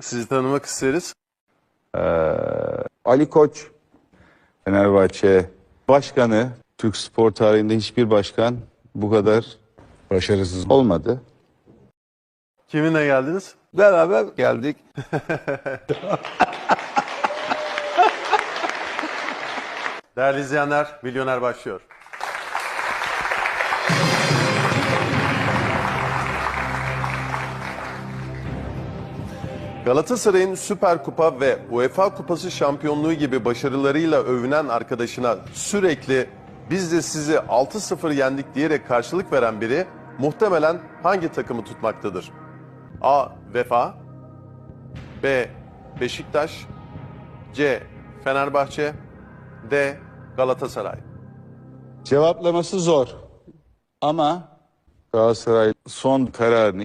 Sizi tanımak isteriz. Ee, Ali Koç, Fenerbahçe başkanı, Türk spor tarihinde hiçbir başkan bu kadar başarısız olmadı. Kiminle geldiniz? Beraber geldik. Değerli izleyenler, Milyoner başlıyor. Galatasaray'ın Süper Kupa ve UEFA Kupası şampiyonluğu gibi başarılarıyla övünen arkadaşına sürekli biz de sizi 6-0 yendik diyerek karşılık veren biri muhtemelen hangi takımı tutmaktadır? A. Vefa B. Beşiktaş C. Fenerbahçe D. Galatasaray Cevaplaması zor. Ama Galatasaray son kararını